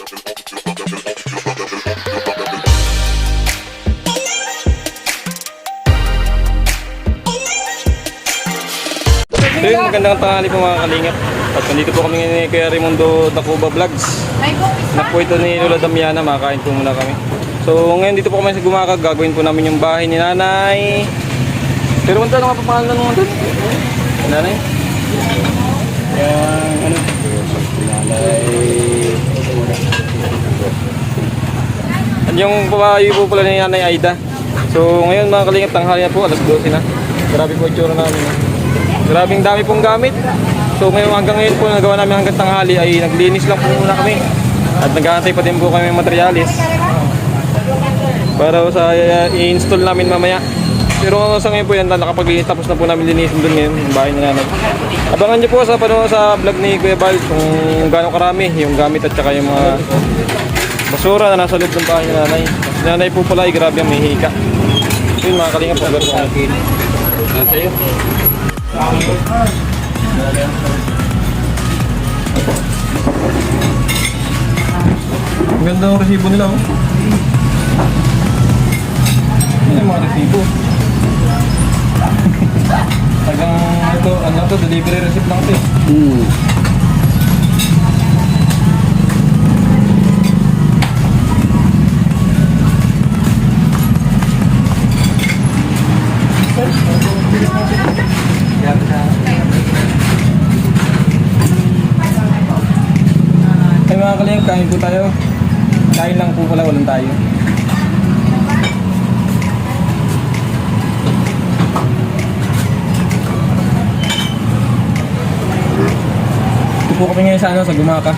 So yun, magandang tanghali po mga kalingap. At nandito po kami ni Kuya Raimundo Dacuba Vlogs. Po ito ni Lola Damiana, makakain po muna kami. So ngayon dito po kami sa Gumakag, gagawin po namin yung bahay ni Nanay. Pero ano nga pa pangalan mo doon? Nanay? Yan, ano? Nanay. At yung papayo po pala ni Nanay Aida. So ngayon mga kalingap, tanghali na po, alas 12 na. Grabe po yung tsura namin. ah. Grabing dami pong gamit. So ngayon hanggang ngayon po nagawa namin hanggang tanghali ay naglinis lang po muna kami. At naghahantay pa din po kami ng materialis. Para sa uh, i-install namin mamaya. Pero sa ngayon po yan, nakapag tapos na po namin linisin doon ngayon, yung bahay ni nanay. Abangan niyo po sa, pano, sa vlog ni Kuya Bal kung gaano karami yung gamit at saka yung mga basura na nasa loob ng bahay ni nanay. Si nanay po pala ay grabe ang may hika. Yun mga kalinga po. Pero sa akin. Sa'yo. Ang ganda ng resibo nila oh. Yan yung mga resibo. Tagang ito, ano to, delivery receipt lang ito eh. Hmm. Kalingap, kain po tayo. Kain lang po pala, walang tayo. Ito po kami ngayon sa ano, sa Gumaka.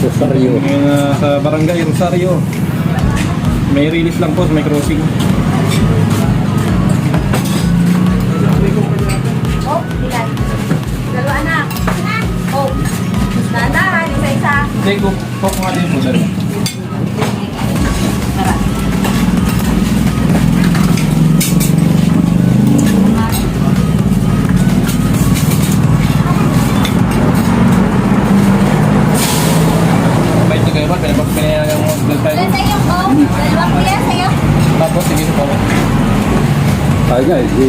Rosario. Ngayon uh, sa Barangay Rosario. May release lang po sa may crossing. Hindi, din po dali. Pinabak pinayagan mo sa'yo? Tapos, sige po. Ay nga, si,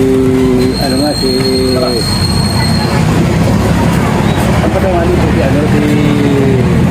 ano nga, si... Ang patungan dito si, ano, si...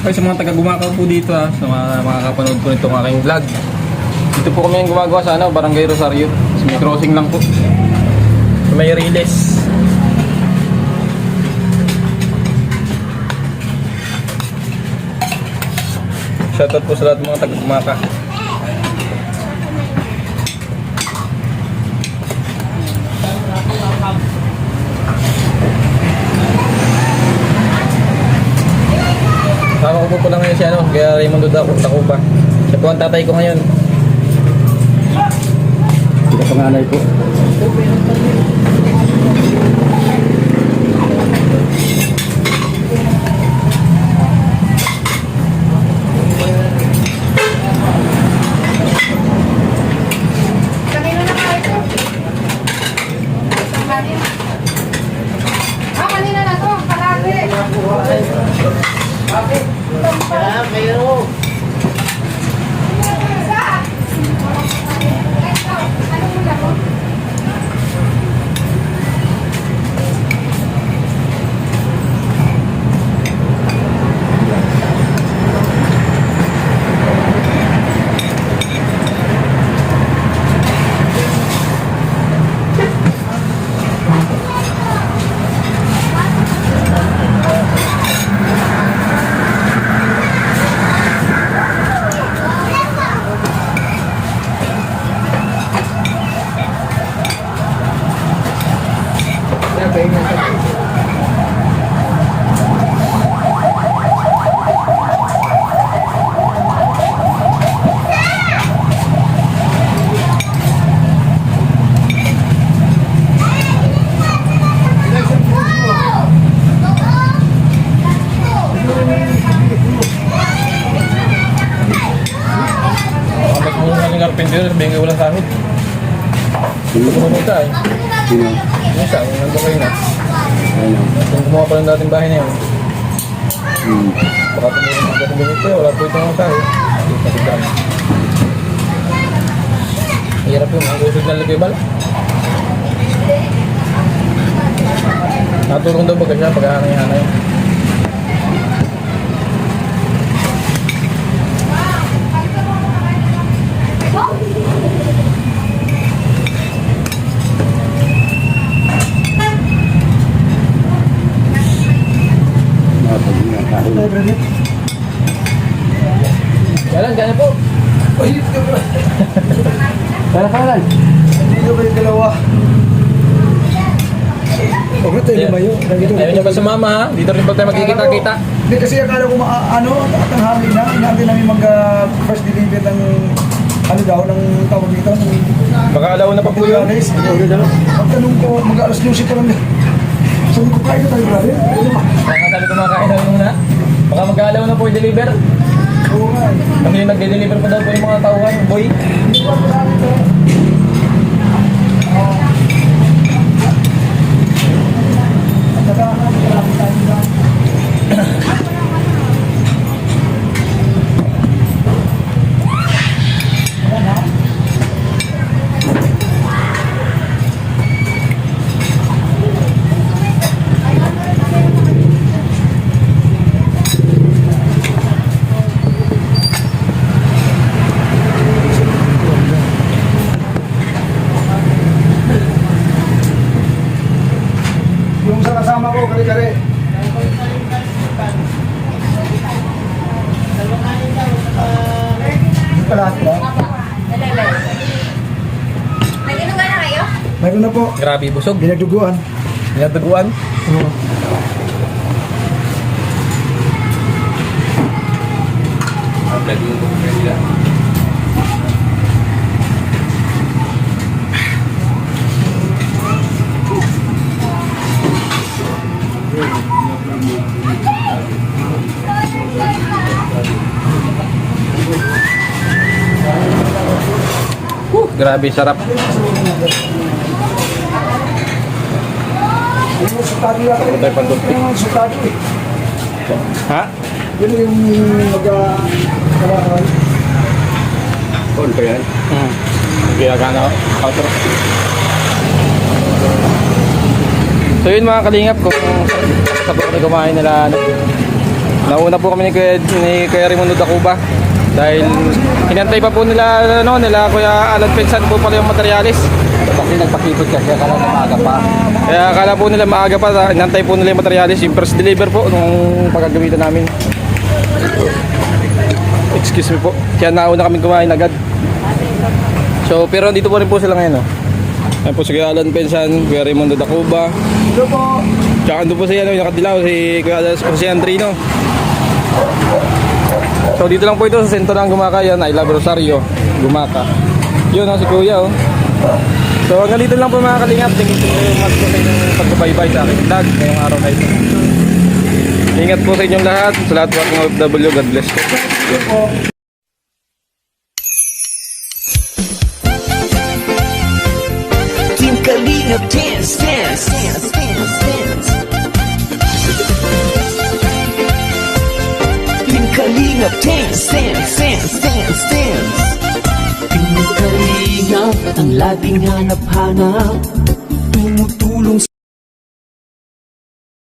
Okay, sa mga taga-gumakaw po dito ha, sa mga makakapanood po nitong aking vlog. Dito po kami yung gumagawa sa ano, Barangay Rosario. Sa may crossing lang po. Sa may Riles. Shoutout po sa lahat mga taga-gumaka. Tama ko pala ngayon si ano, kaya Raymundo Daco, Dacupa. Siya po ang tatay ko ngayon. Sila panganay po. Kanino na kayo ito? Sabihin kayo walang sahod. Ito ko muna ita eh. Sino? Yung isa, yung nandun kayo na. Ano? Yung gumawa pa lang dating bahay na yun. Hmm. Baka tumulong sa dating ganito, wala po itong sahod. Hindi pa tignan. Hirap yun, ang usod na lagay bala. Natulong daw baga siya pag-hanay-hanay. Napag na kahit. Kailan, kaya po. Kaya kalan? Dito ba yung dalawa? Okay, tayo lima yun. Nandito Ayaw niyo ba sumama ha? Dito rin ba tayo magkikita-kita? Hindi kasi akala ko ano, tanghali na. Inaantay namin mag uh, first delivery ng ano daw, ng tawag dito. Baka alaw na pa po yun. Alis. Pagtanong ko, mag-alas 12 pa lang. Na tayo, brother. Kaya sabi ko mga kain na muna. Baka mag-alaw na po i-deliver. Oo nga. Kasi yung nag-deliver pa daw po yung mga tauhan, boy. Hindi ko alam marami to. At saka, marami tayo na. Yung sa kasama ko, kare-kare. Kalahati lang. Nag-inuga na kayo? Mayroon na po. Grabe, busog. Binagduguan. Pinataguan. Whew, grabe, sarap. Yung sutado yata. Tayo pagdugtog. Yung sutado eh. Ha? Yun yung mag-kalakan. Kon pa yan? Hmm. Kaya gana outro. So yun mga kalingap, kung sa po kami kumain nila ano, Nauna po kami ni Kuya, ni Kuya Raimundo Dacuba. Dahil hinantay pa po nila, ano, nila Kuya Alan Pensan po pala yung materialis. Kasi nagpakipot ka siya, kala na maaga pa. Kaya akala po nila maaga pa, ta- hinantay po nila yung materialis. Yung first deliver po nung pagkagamitan namin. Excuse me po. Kaya nauna kami kumain agad. So, pero dito po rin po sila ngayon. Oh. Ayan po si Kuya Alan Pensan, Kuya Raimundo Dacuba. Ito po. Tsaka doon po si, ano, yung nakadilaw, si Kuya si Andrino. So dito lang po ito sa sentro ng Gumaka yan, I love Rosario, Gumaka. Yun oh, si Kuya oh. So hanggang dito lang po mga kalingap, tingin po mas po kayo ng pagbabaybay sa aking vlog ngayong araw na ito. Ingat po sa inyong lahat, sa lahat po ating OFW, God bless po. Ito po. Team Kalinga dance, dance, dance, dance, dance. Dance, dance, dance, dance. Team Kalinga, ang laging hanap-hanap. Tumutulong